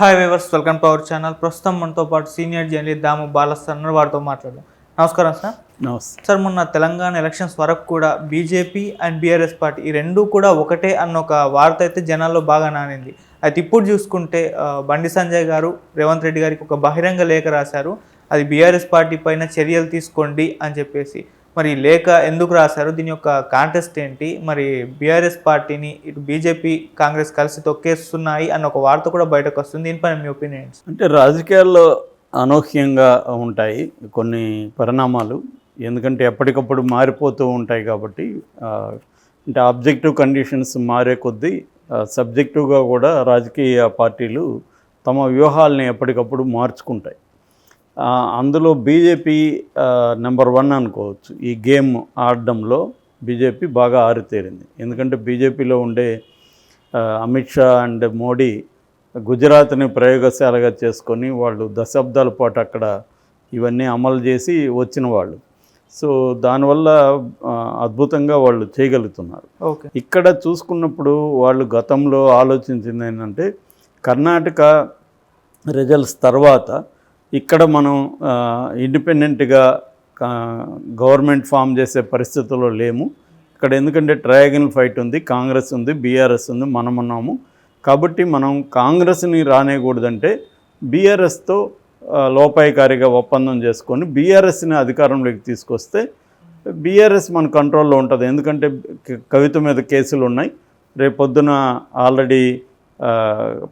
Hi viewers welcome to our channel ప్రస్తుతం మనతో పాటు సీనియర్ జర్నలిస్ట్ దాము బాలస్టర్ ఉన్నారు. వారితో మాట్లాడదాం. నమస్కారం సార్. నమస్తే. సార్ మొన్న తెలంగాణ ఎలక్షన్స్ వరకు కూడా బీజేపీ అండ్ బీఆర్ఎస్ పార్టీ ఈ రెండు కూడా ఒకటే అన్న ఒక వార్త అయితే జనాల్లో బాగా నానింది. అయితే ఇప్పుడు చూసుకుంటే బండి సంజయ్ గారు రేవంత్ రెడ్డి గారికి ఒక బహిరంగ లేఖ రాశారు. అది బీఆర్ఎస్ పార్టీ పైన చర్యలు తీసుకోండి అని చెప్పేసి. మరి లేఖ ఎందుకు రాశారు? దీని యొక్క కాంటెస్ట్ ఏంటి? మరి బీఆర్ఎస్ పార్టీని ఇటు బీజేపీ కాంగ్రెస్ కలిసి తొక్కేస్తున్నాయి అన్న ఒక వార్త కూడా బయటకు వస్తుంది. దీనిపైన మీ ఒపీనియన్స్ అంటే రాజకీయాల్లో అనూహ్యంగా ఉంటాయి కొన్ని పరిణామాలు. ఎందుకంటే ఎప్పటికప్పుడు మారిపోతూ ఉంటాయి కాబట్టి అంటే ఆబ్జెక్టివ్ కండిషన్స్ మారే కొద్దీ సబ్జెక్టివ్గా కూడా రాజకీయ పార్టీలు తమ వ్యూహాలని ఎప్పటికప్పుడు మార్చుకుంటాయి. అందులో బీజేపీ నెంబర్ వన్ అనుకోవచ్చు. ఈ గేమ్ ఆడడంలో బీజేపీ బాగా ఆరితేరింది. ఎందుకంటే బీజేపీలో ఉండే అమిత్ షా అండ్ మోడీ గుజరాత్ని ప్రయోగశాలగా చేసుకొని వాళ్ళు దశాబ్దాల పాటు అక్కడ ఇవన్నీ అమలు చేసి వచ్చిన వాళ్ళు. సో దానివల్ల అద్భుతంగా వాళ్ళు చేయగలుగుతున్నారు. ఓకే. ఇక్కడ చూసుకున్నప్పుడు వాళ్ళు గతంలో ఆలోచించింది ఏంటంటే కర్ణాటక రిజల్ట్స్ తర్వాత ఇక్కడ మనం ఇండిపెండెంట్గా గవర్నమెంట్ ఫామ్ చేసే పరిస్థితుల్లో లేము. ఇక్కడ ఎందుకంటే ట్రయాగన్ ఫైట్ ఉంది కాంగ్రెస్ ఉంది బీఆర్ఎస్ ఉంది మనం ఉన్నాము. కాబట్టి మనం కాంగ్రెస్ని రానేయకూడదంటే బీఆర్ఎస్తో లోపాయికారిగా ఒప్పందం చేసుకొని బీఆర్ఎస్ని అధికారంలోకి తీసుకొస్తే బీఆర్ఎస్ మన కంట్రోల్లో ఉంటుంది. ఎందుకంటే కవిత మీద కేసులు ఉన్నాయి రేపు పొద్దున ఆల్రెడీ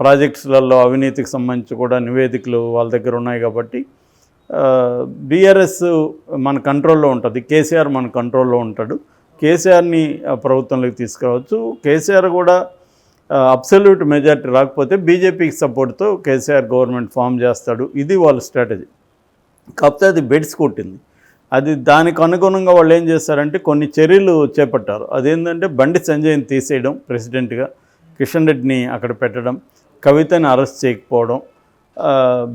ప్రాజెక్ట్స్లలో అవినీతికి సంబంధించి కూడా నివేదికలు వాళ్ళ దగ్గర ఉన్నాయి కాబట్టి బీఆర్ఎస్ మన కంట్రోల్లో ఉంటుంది కేసీఆర్ మన కంట్రోల్లో ఉంటాడు. కేసీఆర్ని ప్రభుత్వంలోకి తీసుకురావచ్చు. కేసీఆర్ కూడా అబ్సల్యూట్ మెజారిటీ రాకపోతే బీజేపీకి సపోర్ట్తో కేసీఆర్ గవర్నమెంట్ ఫామ్ చేస్తాడు. ఇది వాళ్ళ స్ట్రాటజీ. కాకపోతే అది బెడ్స్ కొట్టింది. అది దానికి అనుగుణంగా వాళ్ళు ఏం చేస్తారంటే కొన్ని చర్యలు చేపట్టారు. అదేంటంటే బండి సంజయ్ని తీసేయడం ప్రెసిడెంట్గా. కిషన్ రెడ్డిని అక్కడ పెట్టడం కవితని అరెస్ట్ చేయకపోవడం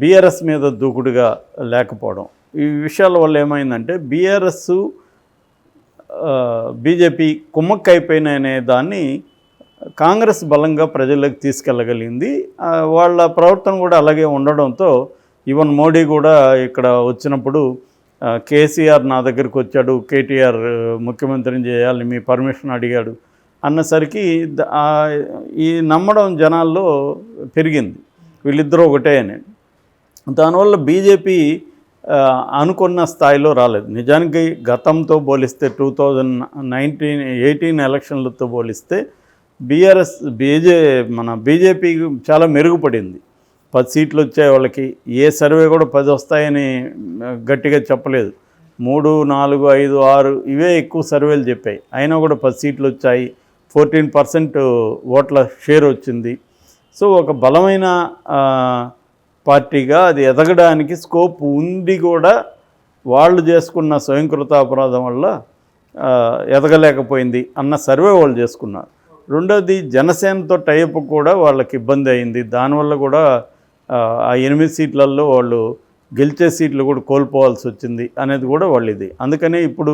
బీఆర్ఎస్ మీద దూకుడుగా లేకపోవడం. ఈ విషయాల వల్ల ఏమైందంటే బీఆర్ఎస్ బీజేపీ కుమ్మక్కైపోయినాయనే దాన్ని కాంగ్రెస్ బలంగా ప్రజలకు తీసుకెళ్ళగలిగింది. వాళ్ళ ప్రవర్తన కూడా అలాగే ఉండడంతో ఈవెన్ మోడీ కూడా ఇక్కడ వచ్చినప్పుడు కేసీఆర్ నా దగ్గరికి వచ్చాడు కేటీఆర్ ముఖ్యమంత్రిని చేయాలి మీ పర్మిషన్ అడిగాడు అన్నసరికి ఈ నమ్మడం జనాల్లో పెరిగింది. వీళ్ళిద్దరూ ఒకటే అని. దానివల్ల బీజేపీ అనుకున్న స్థాయిలో రాలేదు. నిజానికి గతంతో పోలిస్తే టూ థౌజండ్ నైన్టీన్ ఎయిటీన్ ఎలక్షన్లతో పోలిస్తే బీఆర్ఎస్ బీజే మన బీజేపీ చాలా మెరుగుపడింది. పది సీట్లు వచ్చాయి వాళ్ళకి. ఏ సర్వే కూడా పది వస్తాయని గట్టిగా చెప్పలేదు. మూడు నాలుగు ఐదు ఆరు ఇవే ఎక్కువ సర్వేలు చెప్పాయి. అయినా కూడా పది సీట్లు వచ్చాయి. ఫోర్టీన్ పర్సెంట్ ఓట్ల షేర్ వచ్చింది. సో ఒక బలమైన పార్టీగా అది ఎదగడానికి స్కోప్ ఉండి కూడా వాళ్ళు చేసుకున్న స్వయంకృత అపరాధం వల్ల ఎదగలేకపోయింది అన్న సర్వే వాళ్ళు చేసుకున్నారు. రెండోది జనసేనతో టైప్ కూడా వాళ్ళకి ఇబ్బంది అయింది. దానివల్ల కూడా ఆ, ఆ ఎనిమిది సీట్లలో వాళ్ళు గెలిచే సీట్లు కూడా కోల్పోవాల్సి వచ్చింది అనేది కూడా వాళ్ళు ఇది అందుకనే ఇప్పుడు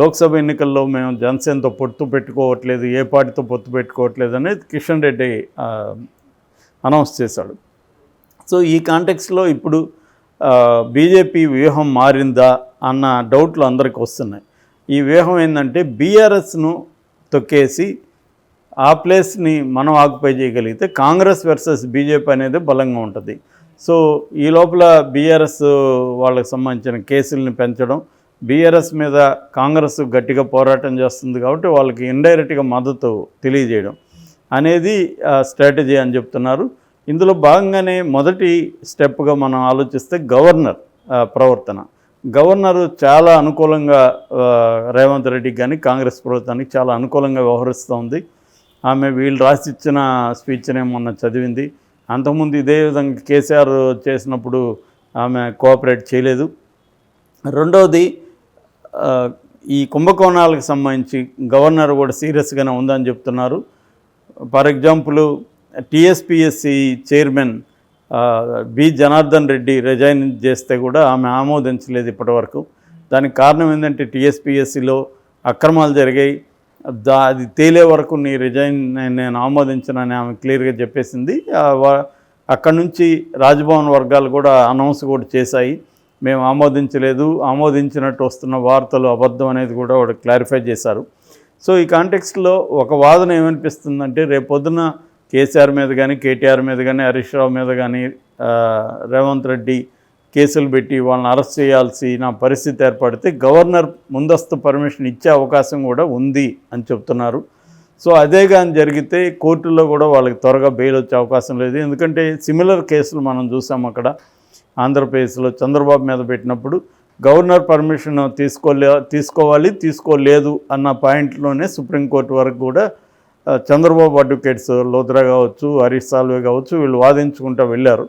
లోక్సభ ఎన్నికల్లో మేము జనసేనతో పొత్తు పెట్టుకోవట్లేదు ఏ పార్టీతో పొత్తు పెట్టుకోవట్లేదు అనేది కిషన్ రెడ్డి అనౌన్స్ చేశాడు. సో ఈ కాంటెక్స్లో ఇప్పుడు బీజేపీ వ్యూహం మారిందా అన్న డౌట్లు అందరికి వస్తున్నాయి. ఈ వ్యూహం ఏంటంటే బీఆర్ఎస్ను తొక్కేసి ఆ ప్లేస్ని మనం ఆక్యుపై చేయగలిగితే కాంగ్రెస్ వర్సెస్ బీజేపీ అనేది బలంగా ఉంటుంది. సో ఈ లోపల బీఆర్ఎస్ వాళ్ళకి సంబంధించిన కేసుల్ని పెంచడం బీఆర్ఎస్ మీద కాంగ్రెస్ గట్టిగా పోరాటం చేస్తుంది కాబట్టి వాళ్ళకి ఇండైరెక్ట్గా మద్దతు తెలియజేయడం అనేది స్ట్రాటజీ అని చెప్తున్నారు. ఇందులో భాగంగానే మొదటి స్టెప్గా మనం ఆలోచిస్తే గవర్నర్ ప్రవర్తన. గవర్నరు చాలా అనుకూలంగా రేవంత్ రెడ్డికి కానీ కాంగ్రెస్ ప్రభుత్వానికి చాలా అనుకూలంగా వ్యవహరిస్తోంది ఆమె వీళ్ళు రాసిచ్చిన స్పీచ్నే మొన్న చదివింది. అంతకుముందు ఇదే విధంగా కేసీఆర్ చేసినప్పుడు ఆమె కోఆపరేట్ చేయలేదు. రెండవది ఈ కుంభకోణాలకు సంబంధించి గవర్నర్ కూడా సీరియస్గానే ఉందని చెప్తున్నారు. For example TSPSC chairman B Janardhan Reddy resign చేస్తే కూడా ఆమె ఆమోదించలేదు ఇప్పటివరకు. దానికి కారణం ఏంటంటే టీఎస్పిఎస్సిలో అక్రమాలు జరిగాయి. దా అది తేలే వరకు నీ రిజైన్ నేను ఆమోదించనని ఆమె క్లియర్గా చెప్పేసింది. అక్కడి నుంచి రాజ్భవన్ వర్గాలు కూడా అనౌన్స్ కూడా చేశాయి. మేము ఆమోదించలేదు ఆమోదించినట్టు వస్తున్న వార్తలు అబద్ధం అనేది కూడా వాడు క్లారిఫై చేశారు. సో ఈ కాంటెక్స్ట్లో ఒక వాదన ఏమనిపిస్తుందంటే రేపొద్దున కేసీఆర్ మీద కానీ కేటీఆర్ మీద కానీ హరీష్ రావు మీద కానీ రేవంత్ రెడ్డి కేసులు పెట్టి వాళ్ళని అరెస్ట్ చేయాల్సిన పరిస్థితి ఏర్పడితే గవర్నర్ ముందస్తు పర్మిషన్ ఇచ్చే అవకాశం కూడా ఉంది అని చెప్తున్నారు. సో అదే కానీ జరిగితే కోర్టులో కూడా వాళ్ళకి త్వరగా బెయిల్ వచ్చే అవకాశం లేదు. ఎందుకంటే సిమిలర్ కేసులు మనం చూసాం అక్కడ. ఆంధ్రప్రదేశ్లో చంద్రబాబు మీద పెట్టినప్పుడు గవర్నర్ పర్మిషన్ తీసుకోలే తీసుకోవాలి తీసుకోలేదు అన్న పాయింట్లోనే సుప్రీంకోర్టు వరకు కూడా చంద్రబాబు అడ్వకేట్స్ లోద్రా కావచ్చు హరీష్ సాల్వే కావచ్చు వీళ్ళు వాదించుకుంటూ వెళ్ళారు.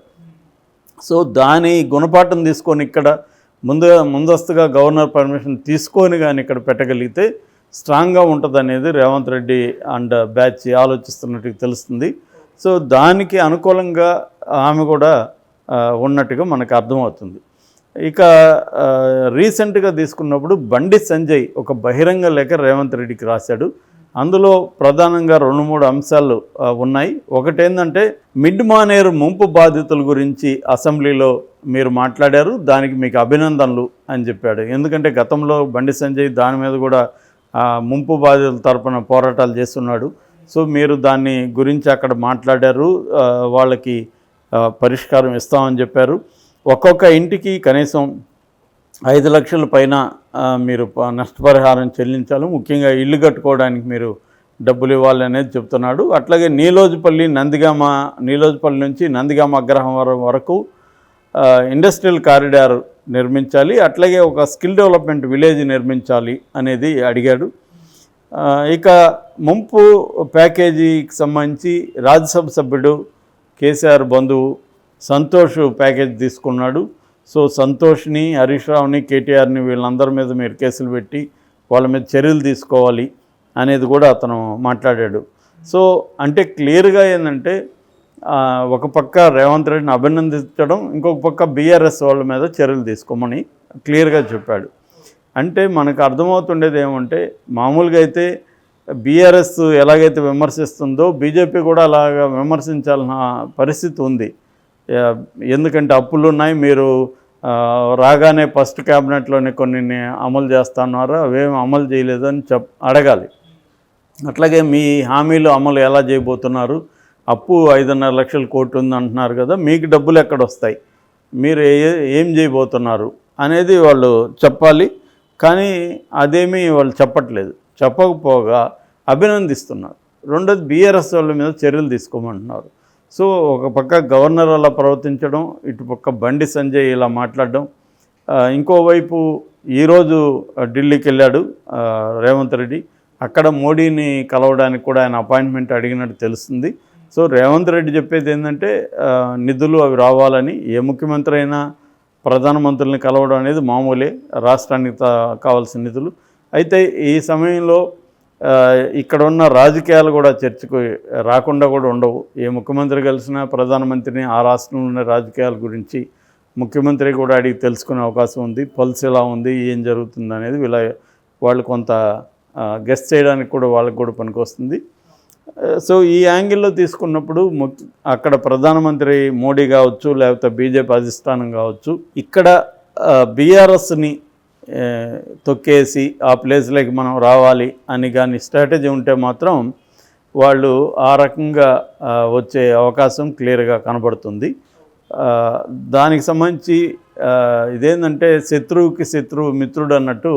సో దాని గుణపాఠం తీసుకొని ఇక్కడ ముందు ముందస్తుగా గవర్నర్ పర్మిషన్ తీసుకొని కానీ ఇక్కడ పెట్టగలిగితే స్ట్రాంగ్గా ఉంటుంది అనేది రేవంత్ రెడ్డి అండ్ బ్యాచ్ ఆలోచిస్తున్నట్టు తెలుస్తుంది. సో దానికి అనుకూలంగా ఆమె కూడా ఉన్నట్టుగా మనకు అర్థమవుతుంది. ఇక రీసెంట్గా తీసుకున్నప్పుడు బండి సంజయ్ ఒక బహిరంగ లేఖ రేవంత్ రెడ్డికి రాశాడు. అందులో ప్రధానంగా రెండు మూడు అంశాలు ఉన్నాయి. ఒకటేందంటే మిడ్ మానేరు ముంపు బాధితుల గురించి అసెంబ్లీలో మీరు మాట్లాడారు. దానికి మీకు అభినందనలు అని చెప్పాడు. ఎందుకంటే గతంలో బండి సంజయ్ దాని మీద కూడా ముంపు బాధితుల తరపున పోరాటాలు చేస్తున్నాడు. సో మీరు దాన్ని గురించి అక్కడ మాట్లాడారు. వాళ్ళకి పరిష్కారం ఇస్తామని చెప్పారు. ఒక్కొక్క ఇంటికి కనీసం ఐదు లక్షల పైన మీరు ప- నష్టపరిహారం చెల్లించాలి. ముఖ్యంగా ఇల్లు కట్టుకోవడానికి మీరు డబ్బులు ఇవ్వాలి అనేది చెప్తున్నాడు. అట్లాగే నీలోజుపల్లి నందిగామ నీలోజుపల్లి నుంచి నందిగామ అగ్రహారం వరకు ఇండస్ట్రియల్ కారిడార్ నిర్మించాలి. అట్లాగే ఒక స్కిల్ డెవలప్మెంట్ విలేజ్ నిర్మించాలి అనేది అడిగాడు. ఇక ముంపు ప్యాకేజీకి సంబంధించి రాజ్యసభ సభ్యుడు కేసీఆర్ బంధువు సంతోష్ ప్యాకేజ్ తీసుకున్నాడు. సో సంతోష్ని హరీష్ రావుని కేటీఆర్ని వీళ్ళందరి మీద మీరు కేసులు పెట్టి వాళ్ళ మీద చర్యలు తీసుకోవాలి అనేది కూడా అతను మాట్లాడాడు. సో అంటే క్లియర్గా ఏంటంటే ఒక పక్క రేవంత్ రెడ్డిని అభినందించడం ఇంకొక పక్క బీఆర్ఎస్ వాళ్ళ మీద చర్యలు తీసుకోమని క్లియర్గా చెప్పాడు. అంటే మనకు అర్థమవుతుండేది ఏమంటే మామూలుగా అయితే బీఆర్ఎస్ ఎలాగైతే విమర్శిస్తుందో బీజేపీ కూడా అలాగా విమర్శించాల్సిన పరిస్థితి ఉంది. ఎందుకంటే అప్పులు ఉన్నాయి మీరు రాగానే ఫస్ట్ క్యాబినెట్లోనే కొన్ని అమలు చేస్తున్నారు అవేమి అమలు చేయలేదని చెప్ అడగాలి. అట్లాగే మీ హామీలు అమలు ఎలా చేయబోతున్నారు? అప్పు ఐదున్నర లక్షల కోట్లు ఉంది అంటున్నారు కదా మీకు డబ్బులు ఎక్కడ వస్తాయి? మీరు ఏ- ఏం చేయబోతున్నారు? అనేది వాళ్ళు చెప్పాలి కానీ అదేమీ వాళ్ళు చెప్పట్లేదు. చెప్పకపోగా అభినందిస్తున్నారు. రెండోది బీఆర్ఎస్ వాళ్ళ మీద చర్యలు తీసుకోమంటున్నారు. సో ఒక పక్క గవర్నర్ అలా ప్రవర్తించడం ఇటు పక్క బండి సంజయ్ ఇలా మాట్లాడడం ఇంకోవైపు ఈరోజు ఢిల్లీకి వెళ్ళాడు రేవంత్ రెడ్డి. అక్కడ మోడీని కలవడానికి కూడా ఆయన అపాయింట్మెంట్ అడిగినట్టు తెలుస్తుంది. సో రేవంత్ రెడ్డి చెప్పేది ఏంటంటే నిధులు అవి రావాలని ఏ ముఖ్యమంత్రి అయినా ప్రధానమంత్రుల్ని కలవడం అనేది మామూలే రాష్ట్రానికి తా- కావాల్సిన నిధులు. అయితే ఈ సమయంలో ఇక్కడ ఉన్న రాజకీయాలు కూడా చర్చకు రాకుండా కూడా ఉండవు. ఏ ముఖ్యమంత్రి కలిసినా ప్రధానమంత్రిని ఆ రాష్ట్రంలో ఉన్న రాజకీయాల గురించి ముఖ్యమంత్రి కూడా అడిగి తెలుసుకునే అవకాశం ఉంది. పల్స్ ఎలా ఉంది ఏం జరుగుతుంది అనేది వీళ్ళ వాళ్ళు కొంత గెస్ట్ చేయడానికి కూడా వాళ్ళకి కూడా పనికొస్తుంది సో ఈ యాంగిల్లో తీసుకున్నప్పుడు ముఖ్య అక్కడ ప్రధానమంత్రి మోడీ కావచ్చు లేకపోతే బీజేపీ అధిష్టానం కావచ్చు ఇక్కడ బీఆర్ఎస్ని తొక్కేసి ఆ ప్లేస్లోకి మనం రావాలి అని కానీ స్ట్రాటజీ ఉంటే మాత్రం వాళ్ళు ఆ రకంగా వచ్చే అవకాశం క్లియర్గా కనబడుతుంది. దానికి సంబంధించి ఇదేంటంటే శత్రువుకి శత్రువు మిత్రుడు అన్నట్టు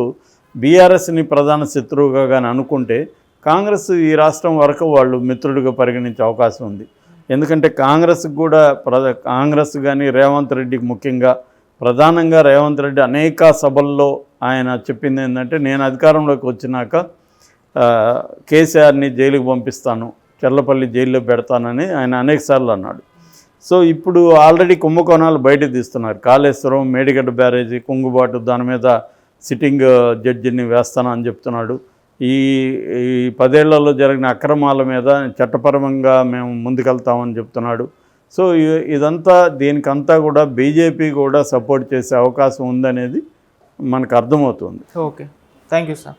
బీఆర్ఎస్ని ప్రధాన శత్రువుగా కానీ అనుకుంటే కాంగ్రెస్ ఈ రాష్ట్రం వరకు వాళ్ళు మిత్రుడిగా పరిగణించే అవకాశం ఉంది. ఎందుకంటే కాంగ్రెస్కి కూడా ప్రధ కాంగ్రెస్ కానీ రేవంత్ రెడ్డికి ముఖ్యంగా ప్రధానంగా రేవంత్ రెడ్డి అనేక సభల్లో ఆయన చెప్పింది ఏంటంటే నేను అధికారంలోకి వచ్చినాక కేసీఆర్ని జైలుకు పంపిస్తాను చెర్లపల్లి జైల్లో పెడతానని ఆయన అనేకసార్లు అన్నాడు. సో ఇప్పుడు ఆల్రెడీ కుంభకోణాలు బయట తీస్తున్నారు. కాళేశ్వరం మేడిగడ్డ బ్యారేజీ కుంగుబాటు దాని మీద సిట్టింగ్ జడ్జిని వేస్తాను అని చెప్తున్నాడు. ఈ ఈ పదేళ్ళలో జరిగిన అక్రమాల మీద చట్టపరంగా మేము ముందుకెళ్తామని చెప్తున్నాడు. సో ఇదంతా దీనికంతా కూడా బీజేపీ కూడా సపోర్ట్ చేసే అవకాశం ఉందనేది మనకు అర్థమవుతుంది. ఓకే. Thank you sir.